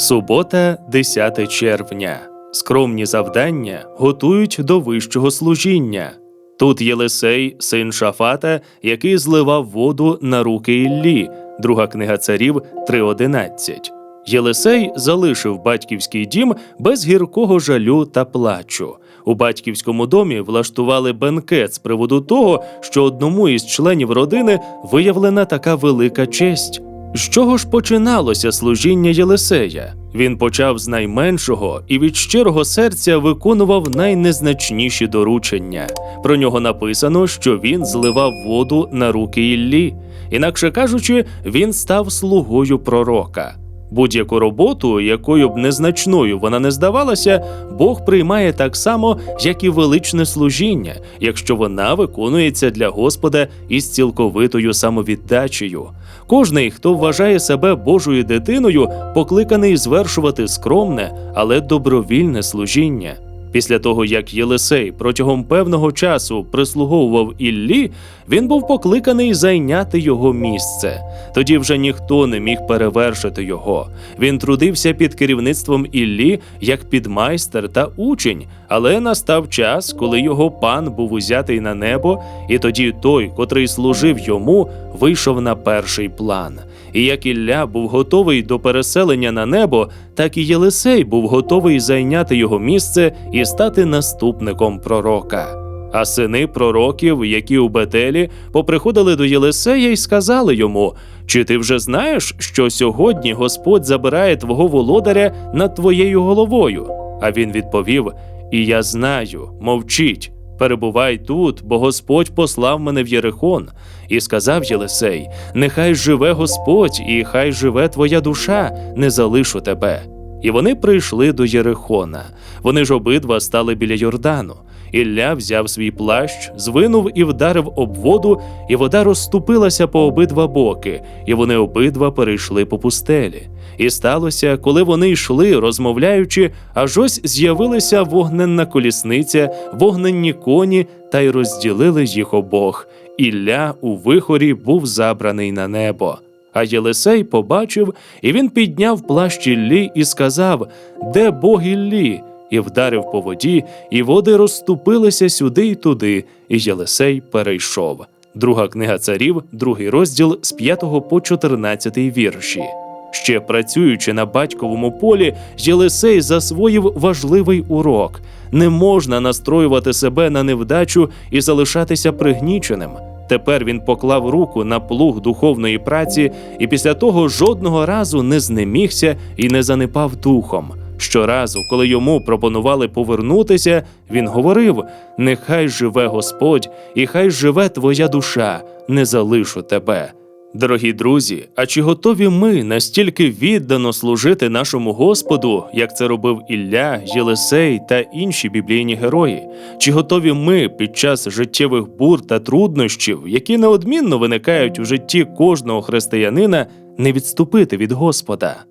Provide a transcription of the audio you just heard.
Субота, 10 червня. Скромні завдання готують до вищого служіння. Тут Єлисей, син Шафата, який зливав воду на руки Іллі, друга книга царів 3.11. Єлисей залишив батьківський дім без гіркого жалю та плачу. У батьківському домі влаштували бенкет з приводу того, що одному із членів родини виявлена така велика честь. З чого ж починалося служіння Єлисея? Він почав з найменшого і від щирого серця виконував найнезначніші доручення. Про нього написано, що він зливав воду на руки Іллі. Інакше кажучи, він став слугою пророка. Будь-яку роботу, якою б незначною вона не здавалася, Бог приймає так само, як і величне служіння, якщо вона виконується для Господа із цілковитою самовіддачею. Кожний, хто вважає себе Божою дитиною, покликаний звершувати скромне, але добровільне служіння. Після того, як Єлисей протягом певного часу прислуговував Іллі, він був покликаний зайняти його місце. Тоді вже ніхто не міг перевершити його. Він трудився під керівництвом Іллі як підмайстер та учень, але настав час, коли його пан був узятий на небо, і тоді той, котрий служив йому, вийшов на перший план. І як Ілля був готовий до переселення на небо, так і Єлисей був готовий зайняти його місце і стати наступником пророка. А сини пророків, які у Бетелі, поприходили до Єлисея і сказали йому: Чи ти вже знаєш, що сьогодні Господь забирає твого володаря над твоєю головою? А він відповів: І я знаю, мовчіть. Перебувай тут, бо Господь послав мене в Єрихон. І сказав Єлисей: Нехай живе Господь, і хай живе твоя душа, не залишу тебе. І вони прийшли до Єрихона. Вони ж обидва стали біля Йордану. Ілля взяв свій плащ, звинув і вдарив об воду, і вода розступилася по обидва боки, і вони обидва перейшли по пустелі. І сталося, коли вони йшли, розмовляючи, аж ось з'явилася вогненна колісниця, вогненні коні, та й розділили їх обох. Ілля у вихорі був забраний на небо. А Єлисей побачив, і він підняв плащ Іллі і сказав: Де Бог Іллі? І вдарив по воді, і води розступилися сюди й туди, і Єлисей перейшов. Друга книга царів, другий розділ з 5 по 14 вірші. Ще працюючи на батьковому полі, Єлисей засвоїв важливий урок: не можна настроювати себе на невдачу і залишатися пригніченим. Тепер він поклав руку на плуг духовної праці і після того жодного разу не знемігся і не занепав духом. Щоразу, коли йому пропонували повернутися, він говорив: Нехай живе Господь, і хай живе твоя душа, не залишу тебе. Дорогі друзі, а чи готові ми настільки віддано служити нашому Господу, як це робив Ілля, Єлисей та інші біблійні герої? Чи готові ми під час життєвих бур та труднощів, які неодмінно виникають у житті кожного християнина, не відступити від Господа?